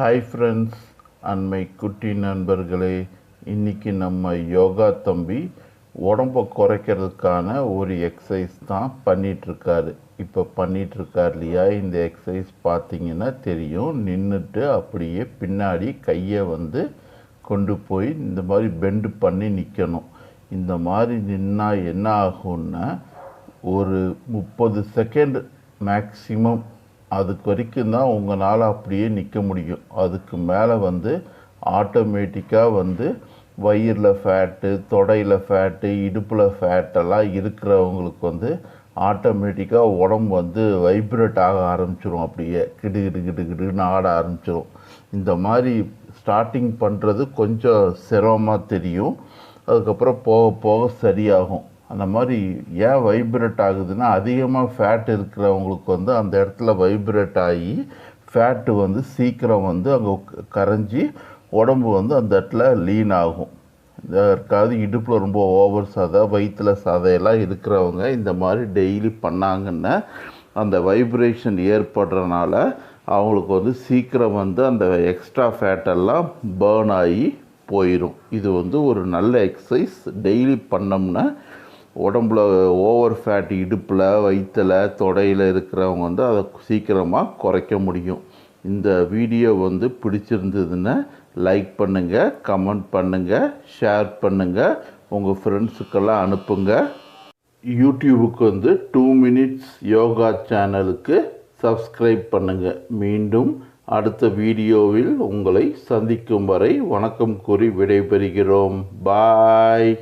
Hi friends அண்மை குட்டி நண்பர்களே இன்னைக்கு நம்ம யோகா தம்பி உடம்பை குறைக்கிறதுக்கான ஒரு எக்ஸசைஸ் தான் பண்ணிகிட்ருக்காரு இப்போ பண்ணிகிட்ருக்கார் இல்லையா? இந்த எக்ஸசைஸ் பார்த்தீங்கன்னா தெரியும். நின்றுட்டு அப்படியே பின்னாடி கையை வந்து கொண்டு போய் இந்த மாதிரி பெண்டு பண்ணி நிற்கணும் இந்த மாதிரி நின்னா என்ன ஆகும்னா ஒரு முப்பது செகண்ட் மேக்ஸிமம் அதுக்கு வரைக்கும் தான் உங்களால் அப்படியே நிற்க முடியும். அதுக்கு மேலே வந்து ஆட்டோமேட்டிக்காக வந்து வயிறில் ஃபேட்டு தொடையில் ஃபேட்டு இடுப்பில் ஃபேட்டெல்லாம் இருக்கிறவங்களுக்கு வந்து ஆட்டோமேட்டிக்காக உடம்பு வந்து வைப்ரேட் ஆக ஆரம்பிச்சிடும் அப்படியே கிடு கிடு கிடு கிடுன்னு ஆட ஆரம்பிச்சிடும் இந்த மாதிரி ஸ்டார்டிங் பண்ணுறது கொஞ்சம் சிரமமாக தெரியும். அதுக்கப்புறம் போக போக சரியாகும். அந்த மாதிரி ஏன் வைப்ரேட் ஆகுதுன்னா அதிகமாக ஃபேட் இருக்கிறவங்களுக்கு வந்து அந்த இடத்துல வைப்ரேட் ஆகி ஃபேட்டு வந்து சீக்கிரம் வந்து அங்கே கரைஞ்சி உடம்பு வந்து அந்த இடத்துல லீன் ஆகும். இருக்காது இடுப்பில் ரொம்ப ஓவர் சதை வயிற்றில் சதையெல்லாம் இருக்கிறவங்க இந்த மாதிரி டெய்லி பண்ணாங்கன்னா அந்த வைப்ரேஷன் ஏற்படுறனால அவங்களுக்கு வந்து சீக்கிரம் வந்து அந்த எக்ஸ்ட்ரா ஃபேட்டெல்லாம் பேர்ன் ஆகி போயிடும் இது வந்து ஒரு நல்ல எக்ஸசைஸ் டெய்லி பண்ணோம்னா உடம்புல ஓவர் ஃபேட் இடுப்பில் வயிற்றில் தொடையில் இருக்கிறவங்க வந்து அதை சீக்கிரமாக குறைக்க முடியும். இந்த வீடியோ வந்து பிடிச்சிருந்ததுன்னா லைக் பண்ணுங்கள் கமெண்ட் பண்ணுங்கள் ஷேர் பண்ணுங்கள் உங்கள் ஃப்ரெண்ட்ஸுக்கெல்லாம் அனுப்புங்க. யூடியூபுக்கு வந்து டூ மினிட்ஸ் யோகா சேனலுக்கு சப்ஸ்கிரைப் பண்ணுங்கள் மீண்டும் அடுத்த வீடியோவில் உங்களை சந்திக்கும் வரை வணக்கம் கூறி விடைபெறுகிறோம். பாய்